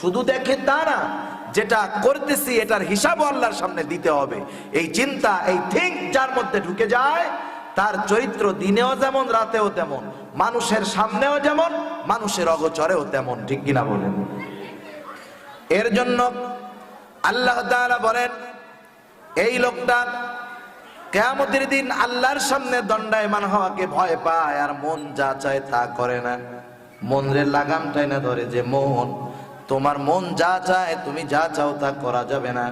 শুধু দেখে তা না, যেটা করতেছি এটার হিসাব আল্লাহর সামনে দিতে হবে। এই চিন্তা, এই থিঙ্ক যার মধ্যে ঢুকে যায়, তার চরিত্র দিনেও যেমন, রাতেও তেমন, মানুষের সামনেও যেমন, মানুষের অগচরেও তেমন, ঠিক কিনা বলেন? এর জন্য আল্লাহ বলেন, এই লোকটা কেয়ামতের দিন আল্লাহর সামনে দণ্ডায়মান হওয়াকে ভয় পায়, আর মন যা চায় তা করে না। মনরে লাগামটাই না ধরে যে মন তোমার মন যা চায়, তুমি যা চাও তা করা যাবে না।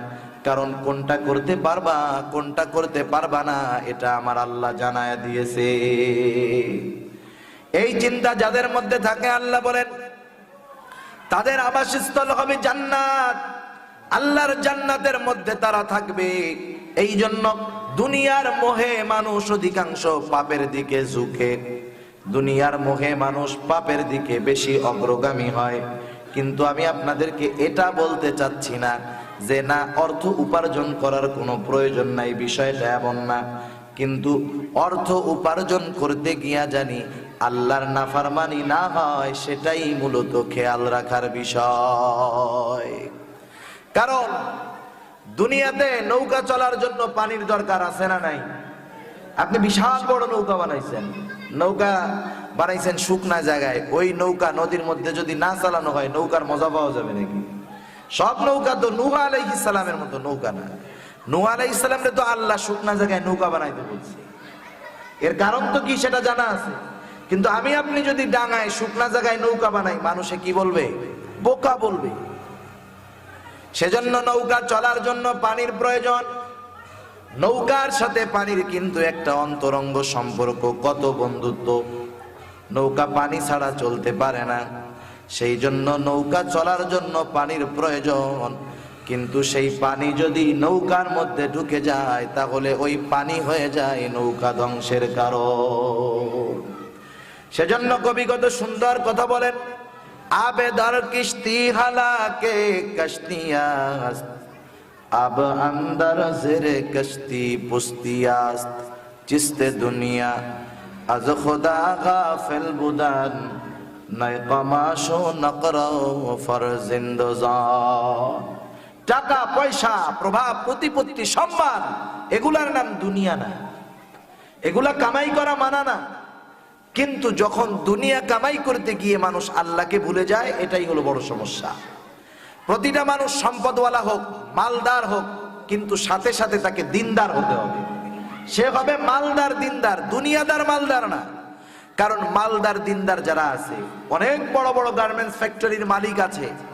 কারণ কোনটা করতে পারবা, কোনটা করতে পারবা না, এটা আমার আল্লাহ জানায় দিয়েছে। এই চিন্তা যাদের মধ্যে থাকে, আল্লাহ বলেন, তাদের আবাসস্থল হবে জান্নাত। আল্লাহর জান্নাতের মধ্যে তারা থাকবে। এই জন্য দুনিয়ার মোহে মানুষ অধিকাংশ পাপের দিকে ঝুঁকে। দুনিয়ার মোহে মানুষ পাপের দিকে বেশি অগ্রগামী হয়। কিন্তু আমি আপনাদেরকে এটা বলতে চাচ্ছি না যে না, অর্থ উপার্জন করার কোনো প্রয়োজন নাই, বিষয়টা এমন না। কিন্তু অর্থ উপার্জন করতে গিয়া জানি আল্লাহর নাফারমানি না হয়, সেটাই মূলত খেয়াল রাখার বিষয়। কারণ দুনিয়াতে নৌকা চলার জন্য পানির দরকার আছে না নাই? আপনি বিশাল বড় নৌকা বানাইছেন। নৌকা বানাইছেন শুকনা জায়গায়। ওই নৌকা নদীর মধ্যে যদি না চালানো হয়, নৌকার মজা পাওয়া যাবে নাকি? সব নৌকা তো নুহা আলাইহিস ইসলামের মতো নৌকা না। নুহা আলাইহিস সালামরে তো আল্লাহ শুকনা জায়গায় নৌকা বানাইতে বলছে। এর কারণ তো কি সেটা জানা আছে? কিন্তু আমি আপনি যদি ডাঙায় শুকনা জায়গায় নৌকা বানাই, মানুষে কি বলবে? বোকা বলবে। সেজন্য নৌকা চলার জন্য পানির প্রয়োজন নৌকার সাথে পানির কিন্তু একটা অন্তরঙ্গ সম্পর্ক, কত বন্ধুত্ব? নৌকা পানি ছাড়া চলতে পারে না। সেই জন্য নৌকা চলার জন্য পানির প্রয়োজন। কিন্তু সেই পানি যদি নৌকার মধ্যে ঢুকে যায়, তাহলে ওই পানি হয়ে যায় নৌকা ধ্বংসের কারণ। সেজন্য কবিগত সুন্দর কথা বলেন, আবেদার কিস্তি হালাকে কশতিয়াস্ত अब अंदर जेर कश्ती पुस्तियास्त चिस्ते दुनिया از خدا غافل بودن نای قماش و نقر و فرزندزان টাকা পয়সা প্রভাব প্রতিপত্তি সম্মান এগুলার নাম দুনিয়া না এগুলা কামাই করা মানা না কিন্তু যখন দুনিয়া কামাই করতে গিয়ে মানুষ আল্লাহকে ভুলে যায় এটাই হলো বড় সমস্যা প্রতিটা মানুষ সম্পদওয়ালা হোক, মালদার হোক, কিন্তু সাথে সাথে তাকে দিনদার হতে হবে। সে হবে মালদার দিনদার, দুনিয়াদার মালদার না। কারণ মালদার দিনদার যারা আছে, অনেক বড় বড় গার্মেন্টস ফ্যাক্টরির মালিক আছে।